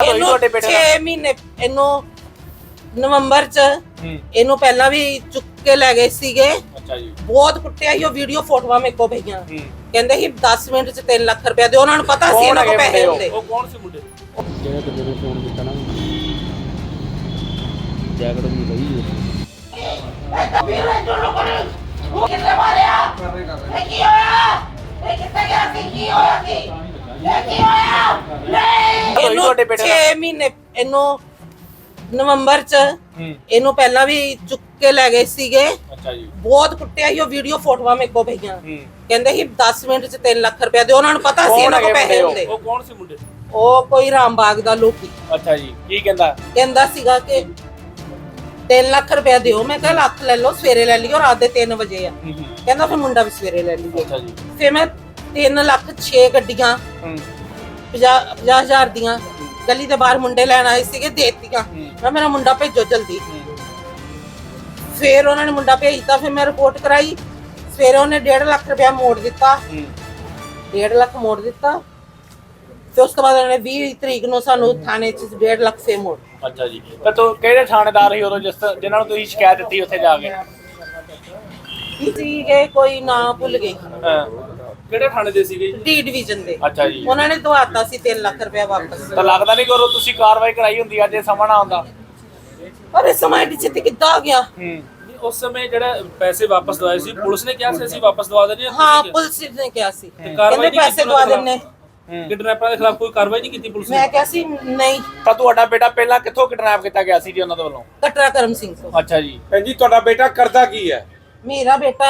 ਨਾਲ? 6 ਮਹੀਨੇ ਇਹਨੂੰ ਨਵੰਬਰ ਚ ਇਹਨੂੰ ਪਹਿਲਾਂ ਵੀ ਚੁੱਕ ਕੇ ਲੈ ਗਏ ਸੀਗੇ। ਅੱਛਾ ਜੀ। ਬਹੁਤ ਕੁੱਟਿਆ ਸੀ ਉਹ ਵੀਡੀਓ ਫੋਟੋਆਂ ਮੇਰੇ ਕੋ ਭਈਆਂ ਹੂੰ। ਕਹਿੰਦੇ ਸੀ 10 ਮਿੰਟ ਚ 3 ਲੱਖ ਰੁਪਏ ਦਿਓ ਉਹਨਾਂ ਨੂੰ ਪਤਾ ਸੀ ਇਹਨਾਂ ਕੋ ਹੈਗੇ ਪੈਸੇ ਉਹ? ਹੁੰਦੇ। ਉਹ ਕੌਣ ਸੀ ਮੁੰਡੇ? ਜਿਹੜਾ ਕਿ ਮੇਰੇ ਫੋਨ ਕੀਤਾ ਨਾ ਜੈਕਟ ਵੀ ਲਈ ਕਿੱਥੇ ਮਾਰਿਆ? ਇਹ ਕੀ ਹੋਇਆ? ਇਹ ਕਿੱਥੇ ਗਿਆ ਸੀ? ਕੀ ਹੋਇਆ ਸੀ? ਇਹ ਕੀ ਹੋਇਆ ਨਹੀਂ ਹੋਈ ਤੁਹਾਡੇ ਬੇਟੇ ਨਾਲ? 6 ਮਹੀਨੇ ਇਹਨੂੰ ਨਵੰਬਰ ਚ ਇਹਨੂੰ ਪਹਿਲਾਂ ਵੀ ਚੁੱਕ ਕੇ ਲੈ ਗਏ ਸੀਗੇ। ਅੱਛਾ ਜੀ। ਬਹੁਤ ਕੁੱਟਿਆ ਸੀ ਉਹ ਵੀਡੀਓ ਫੋਟੋਆਂ ਮੇਰੇ ਕੋ ਭਈਆਂ ਕਹਿੰਦੇ ਸੀ 10 ਮਿੰਟ ਚ 3 ਲੱਖ ਰੁਪਏ ਦਿਓ ਉਹਨਾਂ ਨੂੰ ਪਤਾ ਸੀ ਇਹਨਾਂ ਕੋ ਪੈਸੇ ਹੁੰਦੇ। ਉਹ? ਕੌਣ ਸੀ ਮੁੰਡੇ? ਉਹ ਕੋਈ ਰਾਮਬਾਗ ਦਾ ਲੋਕੀ। ਅੱਛਾ ਜੀ ਕੀ ਕਹਿੰਦਾ? ਕਹਿੰਦਾ ਸੀਗਾ ਕਿ 3 ਲੱਖ ਰੁਪਏ ਦਿਓ। ਮੈਂ ਕਿਹਾ ਲੱਖ ਲੈ ਲਓ ਸਵੇਰੇ ਲੈ ਲਿਓ ਰਾਤ ਦੇ 3 ਵਜੇ ਆ। ਕਹਿੰਦਾ ਫਿਰ ਮੁੰਡਾ ਵੀ ਸਵੇਰੇ ਲੈ ਲਿਓ ਅੱਛਾ ਜੀ। ਫਿਰ ਮੈਂ 3 ਲੱਖ 6 ਗੱਡੀਆਂ ਹੂੰ। 50 ਹਜ਼ਾਰ ਦੀਆਂ। ਗਲੀ ਦੇ ਬਾਹਰ ਮੁੰਡੇ ਲੈਣ ਆਏ ਸੀਗੇ ਦੇਤੀਆਂ। ਮੈਂ ਮੇਰਾ ਮੁੰਡਾ ਭੇਜੋ ਜਲਦੀ। ਫਿਰ ਉਹਨਾਂ ਨੇ ਮੁੰਡਾ ਭੇਜਤਾ ਫਿਰ ਮੈਂ ਰਿਪੋਰਟ ਕਰਾਈ। ਸਵੇਰੇ ਉਹਨੇ 1.5 ਲੱਖ ਰੁਪਇਆ ਮੋੜ ਦਿੱਤਾ। ਹੂੰ। 1.5 ਲੱਖ ਮੋੜ ਦਿੱਤਾ। ਤੇ ਉਸ ਤੋਂ ਬਾਅਦ ਉਹਨੇ 20 ਤਰੀਕ ਨੂੰ ਸਾਨੂੰ ਥਾਣੇ 'ਚ 1.5 ਲੱਖ ਫੇ ਮੋੜ ਅੱਛਾ ਜੀ। ਤਾਂ ਤੂੰ ਕਿਹੜੇ ਥਾਣੇਦਾਰ ਸੀ ਉਦੋਂ ਜਿਸ ਜਿਨ੍ਹਾਂ ਨੂੰ ਤੁਸੀਂ ਸ਼ਿਕਾਇਤ ਦਿੱਤੀ ਉੱਥੇ ਜਾ ਕੇ? ਕੀ ਸੀਗੇ ਕੋਈ ਨਾਂ ਭੁੱਲ ਹਾਂ। ਕਿਹੜੇ ਥਾਣੇ ਦੇ ਸੀਗੇ ਜੀ? ਡੀ ਡਿਵੀਜ਼ਨ ਦੇ। ਅੱਛਾ ਜੀ। ਉਹਨਾਂ ਨੇ ਦਵਾਤਾ ਸੀ 3 ਲੱਖ ਰੁਪਇਆ ਵਾਪਸ। ਤਾਂ ਲੱਗਦਾ ਨਹੀਂ ਕਿ ਉਦੋਂ ਤੁਸੀਂ ਕਾਰਵਾਈ ਕਰਾਈ ਹੁੰਦੀ ਅੱਜ ਇਹ ਸਮਾਂ ਨਾ ਆਉਂਦਾ। ਪਰ ਇਸ ਸਮੇਂ ਦੀ ਚਿੱਤ ਕਿੱਦਾਂ ਆ ਗਿਆ? ਹੂੰ। ਉਸ ਸਮੇਂ ਜਿਹੜਾ ਪੈਸੇ ਵਾਪਸ ਦਵਾਏ ਸੀ ਪੁਲਿਸ ਨੇ ਕਿਹਾ ਸੀ ਅਸੀਂ ਵਾਪਸ ਦਵਾ ਦੇਣੇ ਹਾਂ ਪੁਲਿਸ ਨੇ ਕਿਹਾ ਸੀ। ਕਾਰਵਾਈ ਕਹਿੰਦੇ ਨਹੀਂ ਪੈਸੇ ਦਵਾ ਦਿੰਨੇ ਕਿਡਨੈਪਰਾਂ ਦੇ ਖਿਲਾਫ ਕੋਈ ਕਾਰਵਾਈ ਨਹੀਂ ਕੀਤੀ ਪੁਲਿਸ ਨੇ? ਮੈਂ ਕਿਹਾ ਸੀ ਨਹੀਂ। ਤਾਂ ਤੁਹਾਡਾ ਬੇਟਾ ਪਹਿਲਾਂ ਕਿੱਥੋਂ ਕਿਡਨੈਪ ਕੀਤਾ ਗਿਆ ਸੀ ਜੀ ਉਹਨਾਂ ਦੇ ਵੱਲੋਂ? ਕਟਰਾ ਕਰਮ ਸਿੰਘ ਤੋਂ। ਅੱਛਾ ਜੀ। ਭੈਣ ਜੀ ਤੁਹਾਡਾ ਬੇਟਾ ਕਰਦਾ ਕੀ ਹੈ? ਮੇਰਾ ਬੇਟਾ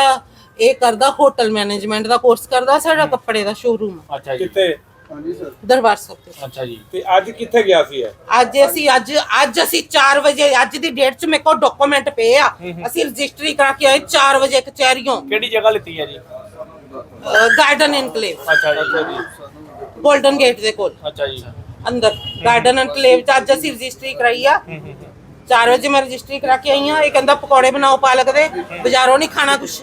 ਇਹ ਕਰਦਾ ਹੋਟਲ ਮੈਨੇਜਮੈਂਟ ਦਾ ਕੋਰਸ ਕਰਦਾ ਸਾਡਾ ਕੱਪੜੇ ਦਾ ਸ਼ੋਰੂਮ ਅੱਛਾ ਜੀ। ਕਿੱਥੇ? ਦਰਬਾਰ ਸਾਹਿਬ ਤੇ। ਅੱਛਾ ਜੀ। ਤੇ ਅੱਜ ਕਿੱਥੇ ਗਿਆ ਸੀ ਇਹ? ਅੱਜ ਅਸੀਂ ਅੱਜ ਅੱਜ ਅਸੀਂ 4 ਵਜੇ ਅੱਜ ਦੀ ਡੇਟ 'ਚ ਮੇਰੇ ਕੋਲ ਡਾਕੂਮੈਂਟ ਪਏ ਆ। ਅਸੀਂ ਰਜਿਸਟਰੀ ਕਰਾ ਕੇ ਆਏ 4 ਵਜੇ ਕਚਹਿਰੀਓਂ ਕਿਹੜੀ ਜਗ੍ਹਾ ਲਿੱਤੀ ਹੈ ਜੀ? ਗਾਰਡਨ ਇਨਕਲੇਵ ਅੱਛਾ ਜੀ। 골ਡਨ ਗੇਟ ਦੇ ਕੋਲ। ਅੱਛਾ ਜੀ। ਅੰਦਰ। ਗਾਰਡਨ ਇਨਕਲੇਵ 'ਚ ਅੱਜ ਅਸੀਂ ਰਜਿਸਟਰੀ ਕਰਾਈ ਆ। 4 ਵਜੇ ਮੈਂ ਰਜਿਸਟਰੀ ਕਰਾ ਕੇ ਆਈ ਆ। ਇਹ ਕਹਿੰਦਾ ਪਕੌੜੇ ਬਣਾਓ ਪਾਲਕ ਦੇ। ਬਾਜ਼ਾਰੋਂ ਨਹੀਂ ਖਾਣਾ ਕੁਛ।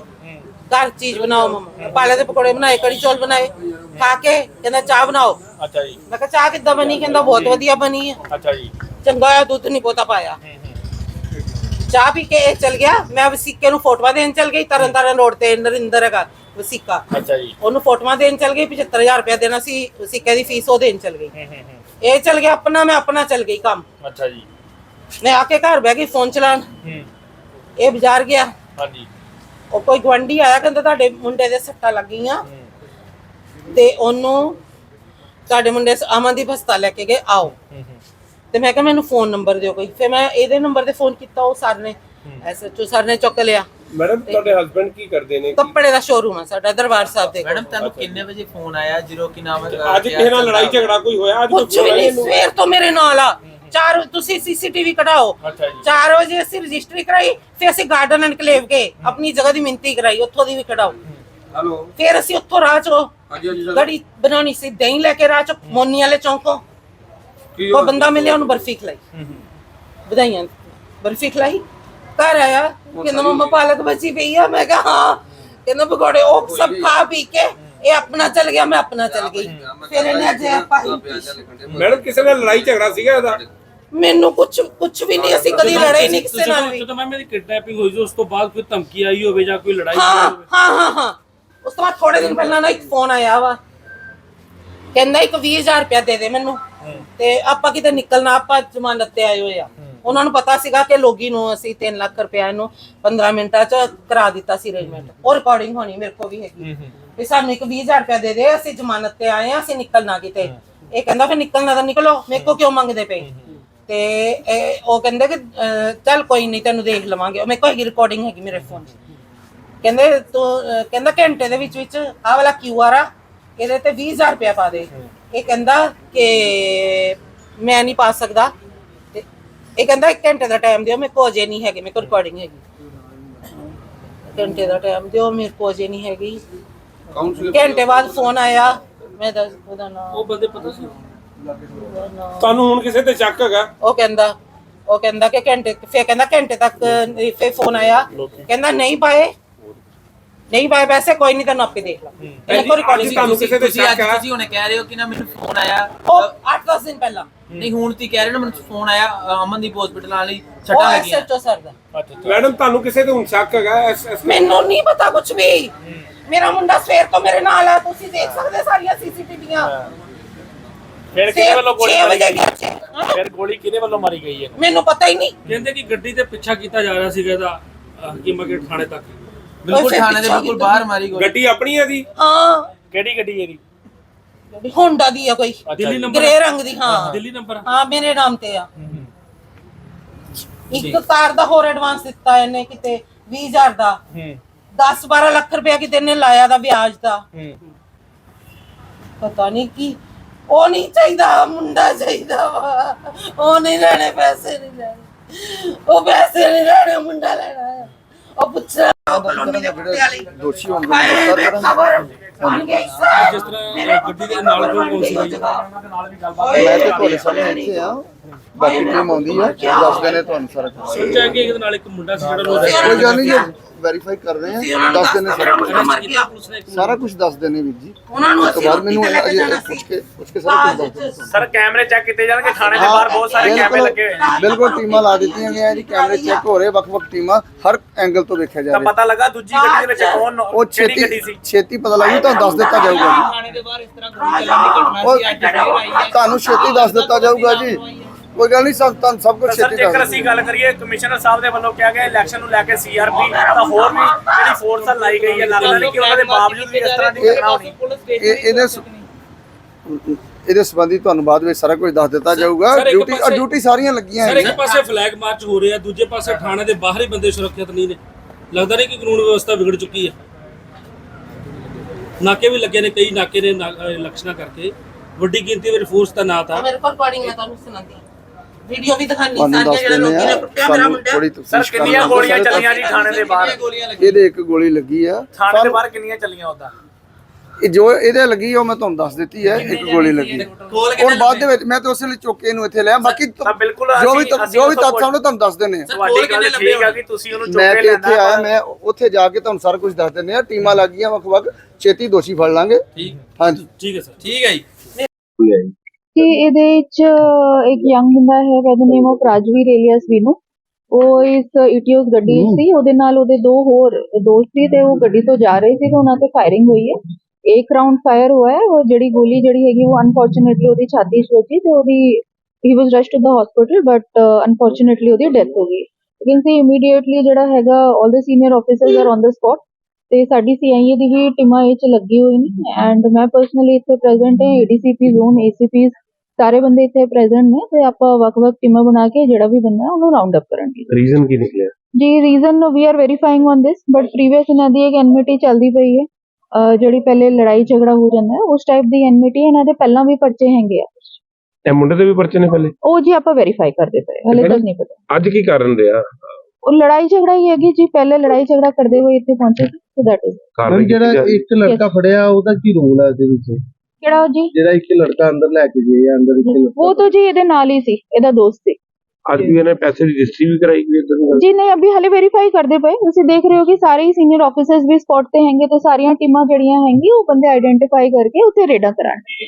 ਘਰ ਚੀਜ਼ ਬਣਾਓ ਮਮਾ ਪਾਲਕ ਦੇ ਪਕੌੜੇ ਬਣਾਏ ਕੜੀ ਚੌਲ ਬਣਾਏ ਖਾ ਕੇ ਕਹਿੰਦਾ ਚਾਹ ਬਣਾਓ ਅੱਛਾ ਜੀ ਮੈਂ ਕਿਹਾ ਚਾਹ ਕਿੱਦਾਂ ਬਣੀ ਕਹਿੰਦਾ ਬਹੁਤ ਵਧੀਆ ਬਣੀ ਹੈ ਅੱਛਾ ਜੀ ਚੰਗਾ ਹੋਇਆ ਦੁੱਧ ਨਹੀਂ ਪੋਤਾ ਪਾਇਆ ਚਾਹ ਪੀ ਕੇ ਇਹ ਚਲ ਗਿਆ ਮੈਂ ਵਸੀਕੇ ਨੂੰ ਫੋਟੋਆਂ ਦੇਣ ਚਲ ਗਈ ਤਰਨ ਤਾਰਨ ਰੋਡ ਤੇ ਨਰਿੰਦਰ ਹੈਗਾ ਵਸੀਕਾ ਅੱਛਾ ਜੀ ਉਹਨੂੰ ਫੋਟੋਆਂ ਦੇਣ ਚਲ ਗਈ 75000 ਰੁਪਇਆ ਦੇਣਾ ਸੀ ਵਸੀਕੇ ਦੀ ਫੀਸ ਉਹ ਦੇਣ ਚਲ ਗਈ ਇਹ ਚਲ ਗਿਆ ਆਪਣਾ ਮੈਂ ਆਪਣਾ ਚਲ ਗਈ ਕੰਮ ਅੱਛਾ ਜੀ ਮੈਂ ਆ ਕੇ ਘਰ ਬਹਿ ਗਈ ਫੋਨ ਚਲਾਣ ਇਹ ਬਾਜ਼ਾਰ ਗਿਆ ਹਾਂਜੀ ਉਹ ਕੋਈ ਗਵੰਡੀ ਆਇਆ ਕਹਿੰਦਾ ਤੁਹਾਡੇ ਮੁੰਡੇ ਦੇ ਸੱਟਾਂ ਲੱਗੀਆਂ। ਤੇ ਉਹਨੂੰ ਤੁਹਾਡੇ ਮੁੰਡੇ ਅਮਨਦੀਪ ਹਸਪਤਾਲ ਲੈ ਕੇ ਗਏ ਆਓ। ਤੇ ਮੈਂ ਕਿਹਾ ਮੈਨੂੰ ਫੋਨ ਨੰਬਰ ਦਿਓ ਕੋਈ। ਫਿਰ ਮੈਂ ਇਹਦੇ ਨੰਬਰ ਤੇ ਫੋਨ ਕੀਤਾ ਉਹ ਸਰ ਨੇ ਐਸਐਚਓ ਸਰ ਨੇ ਚੁੱਕ ਲਿਆ। ਮੈਡਮ ਤੁਹਾਡੇ ਹਸਬੰਡ ਕੀ ਕਰਦੇ ਨੇ? ਕੱਪੜੇ ਦਾ ਸ਼ੋਰੂਮ ਆ ਸਾਡਾ ਦਰਬਾਰ ਸਾਹਿਬ ਦੇ ਮੈਡਮ ਤੁਹਾਨੂੰ ਕਿੰਨੇ ਵਜੇ ਫੋਨ ਆਇਆ? ਜਦੋਂ ਕਿ ਨਾਮ ਅੱਜ ਕਿਸੇ ਨਾਲ ਲੜਾਈ ਝਗੜਾ ਕੋਈ ਹੋਇਆ? ਅੱਜ ਨਹੀਂ ਸਵੇਰ ਤੋਂ ਮੇਰੇ ਨਾਲ ਆ। ਚਾਰ ਤੁਸੀਂ ਸੀਸੀਟੀਵੀ ਕਢਾਓ। ਅੱਛਾ ਜੀ। 4 ਵਜੇ ਅਸੀਂ ਰਜਿਸਟਰੀ ਕਰਾਈ ਫਿਰ ਅਸੀਂ ਗਾਰਡਨ ਐਨਕਲੇਵ ਗਏ ਆਪਣੀ ਜਗ੍ਹਾ ਦੀ ਮਿੰਤੀ ਕਰਾਈ ਉੱਥੋਂ ਦੀ ਵੀ ਕਢਾਓ। ਹਲੋ। ਫਿਰ ਅਸੀਂ ਉੱਥੋਂ ਰਾਹ ਚੋਂ ਹਾਂਜੀ ਹਾਂਜੀ ਗੜੀ ਬਣਾਉਣੀ ਸੀ ਦਹੀਂ ਲੈ ਕੇ ਰਾਹ ਚੋਂ ਮੋਨੀ ਵਾਲੇ ਚੌਂਕੋਂ। ਕੀ ਉਹ ਬੰਦਾ ਮਿਲਿਆ ਉਹਨੂੰ ਬਰਫੀ ਖਲਾਈ। ਵਧਾਈਆਂ। ਬਰਫੀ ਖਲਾਈ। ਘਰ ਆਇਆ ਕਹਿੰਦਾ ਮੰਮਾ ਪਾਲਕ ਬਚੀ ਪਈ ਆ। ਮੈਂ ਕਿਹਾ ਹਾਂ। ਕਹਿੰਦਾ ਪਕੌੜੇ ਉਹ ਸਭ ਖਾ ਪੀ ਕੇ ਇਹ ਆਪਣਾ ਚਲ ਗਿਆ ਮੈਂ ਆਪਣਾ ਚਲ ਗਈ। ਫਿਰ ਇਹਨੇ ਅਜੇ ਪਾਈ ਮੈਡਮ ਕਿਸੇ ਨਾਲ ਲੜਾਈ ਝਗੜਾ ਸੀਗਾ ਇਹਦਾ? ਮੈਨੂੰ ਕੁਝ ਕੁਝ ਵੀ ਨਹੀਂ ਅਸੀਂ ਕਦੀ ਲੜੇ ਨਹੀਂ ਕਿਸੇ ਨਾਲ ਵੀ। ਜਦੋਂ ਮੈਂ ਮੇਰੀ ਕਿਡਨੈਪਿੰਗ ਹੋਈ ਸੀ ਉਸ ਤੋਂ ਬਾਅਦ ਕੋਈ ਧਮਕੀ ਆਈ ਹੋਵੇ ਜਾਂ ਕੋਈ ਲੜਾਈ ਹਾਂ ਹਾਂ ਹਾਂ ਹਾਂ। ਉਸ ਤੋਂ ਬਾਅਦ ਥੋੜੇ ਦਿਨ ਪਹਿਲਾਂ ਨਾ ਇੱਕ ਫੋਨ ਆਇਆ ਵਾ। ਕਹਿੰਦਾ ਇੱਕ 20000 ਰੁਪਇਆ ਦੇ ਦੇ ਮੈਨੂੰ। ਤੇ ਆਪਾਂ ਕਿਤੇ ਨਿਕਲਣਾ ਆਪਾਂ ਜ਼ਮਾਨਤ ਤੇ ਆਏ ਹੋਏ ਆ। ਉਹਨਾਂ ਨੂੰ ਪਤਾ ਸੀਗਾ ਕਿ ਲੋਗੀ ਨੂੰ ਅਸੀਂ 3 ਲੱਖ ਰੁਪਇਆ ਇਹਨੂੰ 15 ਮਿੰਟਾਂ ਚ ਕਰਾ ਦਿੱਤਾ ਸੀ ਅਰੇਂਜਮੈਂਟ ਉਹ ਰਿਕਾਰਡਿੰਗ ਹੋਣੀ ਮੇਰੇ ਕੋਲ ਵੀ ਹੈਗੀ। ਵੀ ਸਾਨੂੰ ਇੱਕ 20000 ਰੁਪਇਆ ਦੇ ਦੇ ਅਸੀਂ ਜ਼ਮਾਨਤ ਤੇ ਆਏ ਆ ਅਸੀਂ ਨਿਕਲਣਾ ਕਿਤੇ। ਇਹ ਕਹਿੰਦਾ ਫਿਰ ਨਿਕਲਣਾ ਤਾਂ ਨਿਕਲੋ ਮੇਰੇ ਕੋ ਕਿਉਂ ਮੰਗਦੇ ਪਏ? ਤੇ ਇਹ ਉਹ ਕਹਿੰਦੇ ਕਿ ਅਹ, ਚੱਲ ਕੋਈ ਨਹੀਂ ਤੈਨੂੰ ਦੇਖ ਲਵਾਂਗੇ। ਉਹ ਮੇਰੇ ਕੋਲ ਹੈਗੀ ਰਿਕਾਰਡਿੰਗ ਹੈਗੀ ਮੇਰੇ ਫੋਨ 'ਚ। ਕਹਿੰਦੇ ਤੂੰ ਅਹ, ਕਹਿੰਦਾ ਘੰਟੇ ਦੇ ਵਿੱਚ ਵਿੱਚ ਆਹ ਵਾਲਾ ਕਿਊਆਰ ਆ ਇਹਦੇ ਤੇ 20000 ਰੁਪਇਆ ਪਾ ਦੇ। ਇਹ ਕਹਿੰਦਾ ਕਿ ਮੈਂ ਨਹੀਂ ਪਾ ਸਕਦਾ। ਤੇ ਇਹ ਕਹਿੰਦਾ ਇੱਕ ਘੰਟੇ ਦਾ ਟਾਈਮ ਦਿਓ ਮੇਰੇ ਕੋਲ ਅਜੇ ਨਹੀਂ ਹੈਗੇ ਮੇਰੇ ਕੋਲ ਰਿਕਾਰਡਿੰਗ ਹੈਗੀ। ਘੰਟੇ ਦਾ ਟਾਈਮ ਦਿਓ ਮੇਰੇ ਕੋਲ ਅਜੇ ਨਹੀਂ ਹੈਗੀ। ਘੰਟੇ ਬਾਅਦ ਫੋਨ ਆਇਆ ਮੈਂ ਦੱਸ ਉਹਦਾ ਨਾਮ ਉਹ ਬੰਦੇ ਪਤਾ ਸੀ? ਤੁਹਾਨੂੰ ਹੁਣ ਕਿਸੇ ਤੇ ਸ਼ੱਕ ਹੈਗਾ? ਉਹ ਕਹਿੰਦਾ ਉਹ ਕਹਿੰਦਾ ਕਿ ਘੰਟੇ ਫਿਰ ਕਹਿੰਦਾ ਘੰਟੇ ਤੱਕ ਫਿਰ ਫੋਨ ਆਇਆ। ਕਹਿੰਦਾ ਨਹੀਂ ਪਾਏ। ਨਹੀਂ ਭਾਈ ਵੈਸੇ ਕੋਈ ਨਹੀਂ ਤਾਂ ਨਾਪੇ ਦੇਖ ਲਾ। ਇਹਨੇ ਕੋਈ ਰਿਕਾਰਡਿੰਗ ਤੁਹਾਨੂੰ ਕਿਸੇ ਤੇ ਤੁਸੀਂ ਸ਼ੱਕ ਅੱਜ ਹੈ? ਤੁਸੀਂ ਹੁਣੇ ਕਹਿ ਰਹੇ ਹੋ ਕਿ ਨਾ ਮੈਨੂੰ ਫੋਨ ਆਇਆ। ਉਹ 8-10 ਦਿਨ ਪਹਿਲਾਂ। ਨਹੀਂ ਹੁਣ ਤੁਸੀਂ ਕਹਿ ਰਹੇ ਹੋ ਨਾ ਮੈਨੂੰ ਫੋਨ ਆਇਆ ਅ, ਅਮਨਦੀਪ ਹਸਪੀਟਲ ਵਾਲੀ ਉਹ ਛੱਟਾਂ ਲੱਗੀਆਂ। ਐਸਐਚਓ ਸਰ ਦਾ ਮੈਡਮ ਤੁਹਾਨੂੰ ਕਿਸੇ ਤੇ ਹੁਣ ਸ਼ੱਕ ਹੈਗਾ? ਇਸ ਇਸ ਮੈਨੂੰ ਨਹੀਂ ਪਤਾ ਕੁਝ ਵੀ। ਮੇਰਾ ਮੁੰਡਾ ਸਵੇਰ ਤੋਂ ਮੇਰੇ ਨਾਲ ਹੈ ਤੁਸੀਂ ਦੇਖ ਸਕਦੇ ਸਾਰੀਆਂ ਸੀਸੀਟੀਵੀਆਂ ਫਿਰ ਕਿਹਦੇ ਵੱਲੋਂ ਗੋਲੀ 6 ਮਾਰੀ ਗਈ। ਹਾਂ? ਫਿਰ ਗੋਲੀ ਕਿਹਦੇ ਵੱਲੋਂ ਮਾਰੀ ਗਈ ਹੈ? ਮੈਨੂੰ ਪਤਾ ਹੀ ਨਹੀਂ। ਕਹਿੰਦੇ ਕਿ ਗੱਡੀ ਤੇ ਪਿੱਛਾ ਕੀਤਾ ਜਾ ਰਿਹਾ ਸੀਗਾ ਇਹਦਾ ਹਕੀਮਾ ਗੇਟ ਥਾਣੇ ਤੱਕ। ਬਿਲਕੁਲ ਥਾਣੇ ਦੇ ਬਿਲਕੁਲ? ਬਾਹਰ ਮਾਰੀ ਗੋਲੀ। ਗੱਡੀ ਆਪਣੀ ਹੈ ਜੀ ਹਾਂ। ਕਿਹੜੀ ਗੱਡੀ ਇਹਦੀ? ਹੋਂਡਾ ਦੀ ਆ ਕੋਈ। ਦਿੱਲੀ ਨੰਬਰ ਗ੍ਰੇ ਰੰਗ ਦੀ ਹਾਂ। ਦਿੱਲੀ ਨੰਬਰ ਹਾਂ ਮੇਰੇ ਨਾਮ ਤੇ ਆ। ਇੱਕ ਕਾਰ ਦਾ ਹੋਰ ਐਡਵਾਂਸ ਦਿੱਤਾ ਇਹਨੇ ਕਿਤੇ 20000 ਦਾ। ਹੂੰ। 10 12 ਲੱਖ ਰੁਪਇਆ ਕਿਤੇ ਨੇ ਲਾਇਆ ਦਾ ਵਿਆਜ ਦਾ। ਹੂੰ। ਪਤਾ ਨਹੀਂ ਕੀ ਉਹ ਨਹੀਂ ਚਾਹੀਦਾ ਮੁੰਡਾ ਚਾਹੀਦਾ ਵਾ। ਉਹ ਨਹੀਂ ਲੈਣੇ ਪੈਸੇ ਨਹੀਂ ਲੈਣੇ। ਉਹ ਪੈਸੇ ਨਹੀਂ ਲੈਣੇ ਮੁੰਡਾ ਲੈਣਾ ਹੈ। ਉਹ ਪੁੱਛਣਾ ਦੋਸ਼ੀ ਹੋਣ ਦਾ ਗ੍ਰਿਫਤਾਰ ਕਰਾਂਗੇ ਖਬਰ ਬਣ ਗਈ ਸਰ ਜਿਸ ਤਰ੍ਹਾਂ ਅ, ਗੱਡੀ ਦੇ ਨਾਲ ਕੋਲ ਕੌਣ ਸੀ ਮੈਂ ਤੇ ਤੁਹਾਡੇ ਸਾਹਮਣੇ ਇੱਥੇ ਆ। ਬਾਕੀ ਟੀਮ ਆਉਂਦੀ ਆ। ਦੱਸਦੇ ਨੇ ਤੁਹਾਨੂੰ ਸਾਰਾ ਕੁਝ ਸੋਚਿਆ ਕਿ ਇਹਦੇ ਨਾਲ ਇੱਕ ਮੁੰਡਾ ਸੀ ਜਿਹੜਾ ਨੂੰ ਕੋਈ ਗੱਲ ਨਹੀਂ ਜੀ। ਵੈਰੀਫਾਈ ਕਰ ਰਹੇ ਆ ਦੱਸਦੇ ਨੇ ਸਾਰਾ ਕੁਝ ਸਾਰਾ ਕੁਝ ਦੱਸਦੇ ਨੇ ਵੀਰ ਜੀ। ਉਹਨਾਂ ਨੂੰ ਤੋਂ ਅਸੀਂ ਬਾਅਦ ਮੈਨੂੰ ਤੇ ਅਜੇ ਪੁੱਛ ਕੇ ਪੁੱਛ ਕੇ ਸਾਰਾ ਕੁਝ ਦੱਸ ਸਰ ਕੈਮਰੇ ਚੈੱਕ ਕੀਤੇ ਜਾਣਗੇ ਥਾਣੇ ਦੇ ਬਾਹਰ ਬਹੁਤ ਸਾਰੇ ਕੈਮਰੇ ਬਿਲਕੁਲ ਲੱਗੇ ਹੋਏ ਨੇ। ਬਿਲਕੁਲ ਟੀਮਾਂ ਲਾ ਦਿੱਤੀਆਂ ਗਈਆਂ ਜੀ ਕੈਮਰੇ ਚੈੱਕ ਹੋ ਰਹੇ ਵੱਖ-ਵੱਖ ਟੀਮਾਂ ਹਰ ਐਂਗਲ ਤੋਂ ਵੇਖਿਆ ਜਾ ਤਾਂ ਰਿਹਾ ਪਤਾ ਲੱਗਾ ਦੂਜੀ ਗੱਡੀ ਦੇ ਵਿੱਚ ਕੌਣ ਉਹ ਕਿਹੜੀ ਗੱਡੀ ਛੇਤੀ ਸੀ? ਛੇਤੀ ਪਤਾ ਲੱਗੂ ਤੁਹਾਨੂੰ ਦੱਸ ਦਿੱਤਾ ਜਾਊਗਾ ਜੀ। ਥਾਣੇ ਦੇ ਬਾਹਰ ਇਸ ਤਰ੍ਹਾਂ ਗੋਲੀ ਚੱਲਣ ਦੀ ਘਟਨਾ ਸੀ ਅੱਜ ਫੇਰ ਆਈ ਹੈ। ਤੁਹਾਨੂੰ ਛੇਤੀ ਦੱਸ ਦਿੱਤਾ ਜਾਊਗਾ ਜੀ। ਕੋਈ ਗੱਲ ਨਹੀਂ ਸਭ ਤੁਹਾਨੂੰ ਸਭ ਕੁਝ ਸਰ ਛੇਤੀ ਜੇਕਰ ਦੱਸ ਅਸੀਂ ਗੱਲ ਕਰੀਏ ਕਮਿਸ਼ਨਰ ਸਾਹਿਬ ਦੇ ਵੱਲੋਂ ਕਿਹਾ ਗਿਆ ਇਲੈਕਸ਼ਨ ਨੂੰ ਲੈ ਕੇ ਸੀਆਰਪੀ ਤਾਂ ਹੋਰ ਵੀ ਜਿਹੜੀ ਫੋਰਸ ਲਾਈ ਗਈ ਹੈ ਲੱਗਦਾ ਨਹੀਂ ਕਿ ਉਹਨਾਂ ਦੇ ਬਾਵਜੂਦ ਵੀ ਇਸ ਤਰ੍ਹਾਂ ਦੀ ਘਟਨਾ ਹੋਣੀ। ਇਹ ਇਹਦੇ ਸ- ਇਹਦੇ ਸੰਬੰਧੀ ਤੁਹਾਨੂੰ ਬਾਅਦ ਵਿੱਚ ਸਾਰਾ ਕੁਝ ਦੱਸ ਦਿੱਤਾ ਜਾਊਗਾ। ਸਰ, ਇੱਕ ਡਿਊਟੀ ਪਾਸੇ- ਡਿਊਟੀ ਸਾਰੀਆਂ ਲੱਗੀਆਂ ਸਰ ਇੱਕ ਹੈਗੀਆਂ। ਪਾਸੇ ਫਲੈਗ ਮਾਰਚ ਹੋ ਰਿਹਾ ਦੂਜੇ ਪਾਸੇ ਥਾਣੇ ਦੇ ਬਾਹਰ ਹੀ ਬੰਦੇ ਸੁਰੱਖਿਅਤ ਨਹੀਂ ਨੇ। ਲੱਗਦਾ ਨਹੀਂ ਕਿ ਕਾਨੂੰਨ ਵਿਵਸਥਾ ਵਿਗੜ ਚੁੱਕੀ ਹੈ। ਨਾਕੇ ਵੀ ਲੱਗੇ ਨੇ ਕਈ ਨਾਕੇ ਨੇ ਨਾ- ਅਹ ਇਲੈਕਸ਼ਨਾਂ ਕਰਕੇ। ਵੱਡੀ ਗਿਣਤੀ ਵਿੱਚ ਫੋਰਸ ਤਾਂ ਨਾ ਤਾਂ। ਮੇਰੇ ਕੋਲ ਰਿਕਾਰਡਿੰਗ ਮੈਂ ਤੁਹਾਨੂੰ ਸੁਣਾਉਂਦੀ ਵੀਡੀਓ ਵੀ ਦਿਖਾਣੀ ਤੁਹਾਨੂੰ ਸਾਰੀਆਂ ਦੱਸ ਜਿਹੜੇ ਦਿੰਦੇ ਲੋਕੀ ਨੇ ਆ ਕੁੱਟਿਆ ਮੇਰਾ ਸਾਨੂੰ ਮੁੰਡਾ। ਥੋੜੀ ਸਰ ਕਿੰਨੀਆਂ ਗੋਲੀਆਂ ਚੱਲੀਆਂ ਜੀ ਥਾਣੇ ਦੇ ਬਾਹਰ? ਗੋਲੀਆਂ ਲੱਗੀਆਂ? ਇਹਦੇ ਇੱਕ ਗੋਲੀ ਲੱਗੀ ਆ। ਥਾਣੇ ਦੇ ਬਾਹਰ ਕਿੰਨੀਆਂ ਚੱਲੀਆਂ ਉਦਾਂ ਇਹ ਜੋ ਇਹਦੇ ਲੱਗੀ ਆ, ਉਹ ਮੈਂ ਤੁਹਾਨੂੰ ਦੱਸ ਦਿੱਤੀ ਹੈ ਇੱਕ ਗੋਲੀ ਲੱਗੀ। ਔਰ ਬਾਅਦ ਦੇ ਵਿੱਚ ਮੈਂ ਤਾਂ ਉਸੇ ਲਈ ਚੁੱਕੇ ਨੂੰ ਇੱਥੇ ਲਿਆ। ਬਾਕੀ ਤਾਂ ਬਿਲਕੁਲ ਜੋ ਵੀ ਅਸੀਂ- ਤੱਥ- ਅਸੀਂ ਜੋ ਵੀ ਤੱਥ ਸਾਹਮਣੇ ਤੁਹਾਨੂੰ ਦੱਸ ਦਿੰਦੇ ਆ ਤੁਹਾਡੀ ਗੱਲ ਠੀਕ ਲੱਭੇ ਆ ਕਿ ਤੁਸੀਂ ਉਹਨੂੰ ਚੁੱਕ ਮੈਂ ਕੇ ਤੇ ਇੱਥੇ ਲੈਣਾ ਆਇਆ ਮੈਂ ਉੱਥੇ ਜਾ ਕੇ ਤੁਹਾਨੂੰ ਸਾਰਾ ਕੁਝ ਦੱਸ ਦਿੰਦੇ ਆ ਟੀਮਾਂ ਲੱਗੀਆਂ ਵੱਖ ਵੱਖ ਛੇਤੀ ਦੋਸ਼ੀ ਫੜ ਲਾਂਗੇ। ਠੀਕ। ਹਾਂਜੀ। ਠੀਕ ਹੈ ਸਰ। ਠੀਕ ਹੈ ਜੀ। ਕਿ ਇਹਦੇ ਵਿੱਚ ਇੱਕ ਯੰਗ ਮੁੰਡਾ ਹੈ ਬਾਈ ਦਾ name of Rajveer alias Veenu ਉਹ ਇਸ ਇਟੀਓਸ ਗੱਡੀ ਸੀ ਉਹਦੇ ਨਾਲ ਉਹਦੇ ਦੋ ਹੋਰ ਦੋਸਤ ਸੀ ਤੇ ਉਹ ਗੱਡੀ ਤੋਂ ਜਾ ਰਹੇ ਸੀ ਤੇ ਉਹਨਾਂ ਤੇ ਫਾਇਰਿੰਗ ਹੋਈ ਹੈ। ਇੱਕ ਰਾਉਂਡ ਫਾਇਰ ਹੋਇਆ ਹੈ ਉਹ ਜਿਹੜੀ ਗੋਲੀ ਜਿਹੜੀ ਹੈਗੀ ਉਹ ਅਨਫੋਰਚੂਨੇਟਲੀ ਉਹਦੀ ਛਾਤੀ 'ਚ ਵੱਜੀ ਤੇ ਉਹਦੀ ਹੀ was rushed to the hospital but unfortunately ਉਹਦੀ ਡੈਥ ਹੋ ਗਈ। ਯੂ ਸੀ ਇਮੀਡੀਏਟਲੀ ਜਿਹੜਾ ਹੈਗਾ all the senior officers are on the spot ਤੇ ਸਾਡੀ ਸੀਆਈਏ ਦੀ ਹੀ ਟੀਮਾਂ ਇਹ ਚ ਲੱਗੀ ਹੋਈ ਨੇ। ਐਂਡ ਮੈਂ ਪਰਸਨਲੀ ਇੱਥੇ ਪ੍ਰੈਜ਼ੈਂਟ ਹਾਂ ਏਡੀਸੀਪੀ ਜ਼ੋਨ ਏਸੀਪੀਸ ਸਾਰੇ ਬੰਦੇ ਇੱਥੇ ਪ੍ਰੈਜ਼ੈਂਟ ਨੇ ਤੇ ਆਪਾਂ ਵੱਖ-ਵੱਖ ਟੀਮਾਂ ਬਣਾ ਕੇ ਜਿਹੜਾ ਵੀ ਬੰਦਾ ਹੈ ਉਹਨੂੰ ਰਾਉਂਡ ਅਪ ਕਰਾਂਗੇ। ਰੀਜ਼ਨ ਕੀ ਨਿਕਲਿਆ? ਜੀ reason we are verifying on this but previous ਇਹਨਾਂ ਦੀ ਇੱਕ ਐਨਮਿਟੀ ਚੱਲਦੀ ਪਈ ਹੈ। ਅਹ ਜਿਹੜੀ ਪਹਿਲੇ ਲੜਾਈ ਝਗੜਾ ਹੋ ਜਾਂਦਾ ਹੈ ਉਸ ਟਾਈਪ ਦੀ ਐਨਮਿਟੀ ਇਹਨਾਂ ਦੇ ਪਹਿਲਾਂ ਵੀ ਪਰਚੇ ਹੈਗੇ ਆ। ਇਹ ਮੁੰਡੇ ਦੇ ਵੀ ਪਰਚੇ ਨੇ ਪਹਿਲੇ? ਉਹ ਜੀ ਆਪਾਂ ਵੈਰੀਫਾਈ ਕਰਦੇ ਪਏ ਹਲੇ ਤੱਕ ਨਹੀਂ ਪਤਾ। ਅੱਜ ਕੀ ਕਾਰਨ ਰਿਹਾ ਉਹ ਲੜਾਈ ਝਗੜਾ ਹੀ ਹੈਗੀ ਜੀ ਪਹਿਲੇ ਲੜਾਈ ਝਗੜਾ ਕਰਦੇ ਹੋਏ ਇੱਥੇ ਪਹੁੰਚੇ ਸੀ ਸੋ ਦੈਟ ਇਜ਼ ਕਾਰਨ ਜਿਹੜਾ ਇੱਕ ਲੜਕਾ ਫੜਿਆ ਉਹਦਾ ਕੀ ਰੋਲ ਹੈ ਇਹਦੇ ਵਿੱਚ? ਕਿਹੜਾ ਉਹ ਜੀ? ਜਿਹੜਾ ਇੱਕ ਲੜਕਾ ਅੰਦਰ ਲੈ ਕੇ ਗਿਆ ਅੰਦਰ ਇੱਕ ਉਹ ਤਾਂ ਜੀ ਇਹਦੇ ਨਾਲ ਹੀ ਸੀ ਇਹਦਾ ਦੋਸਤ ਸੀ। ਅੱਜ ਵੀ ਇਹਨੇ ਪੈਸੇ ਦੀ ਰਜਿਸਟਰੀ ਵੀ ਕਰਾਈ ਦੀ ਗੱਲ ਜੀ ਨਹੀਂ ਅਭੀ ਹਲੇ ਵੈਰੀਫਾਈ ਕਰਦੇ ਪਏ। ਤੁਸੀਂ ਦੇਖ ਰਹੇ ਹੋ ਕਿ ਸਾਰੇ ਹੀ ਸੀਨੀਅਰ ਆਫੀਸਰਸ ਵੀ ਸਪੌਟ ਤੇ ਹੈਂਗੇ ਤੇ ਸਾਰੀਆਂ ਟੀਮਾਂ ਜਿਹੜੀਆਂ ਹੈਂਗੀ ਉਹ ਬੰਦੇ ਆਈਡੈਂਟੀਫਾਈ ਕਰਕੇ ਉੱਥੇ ਰੇਡਾਂ ਕਰਾਂਗੇ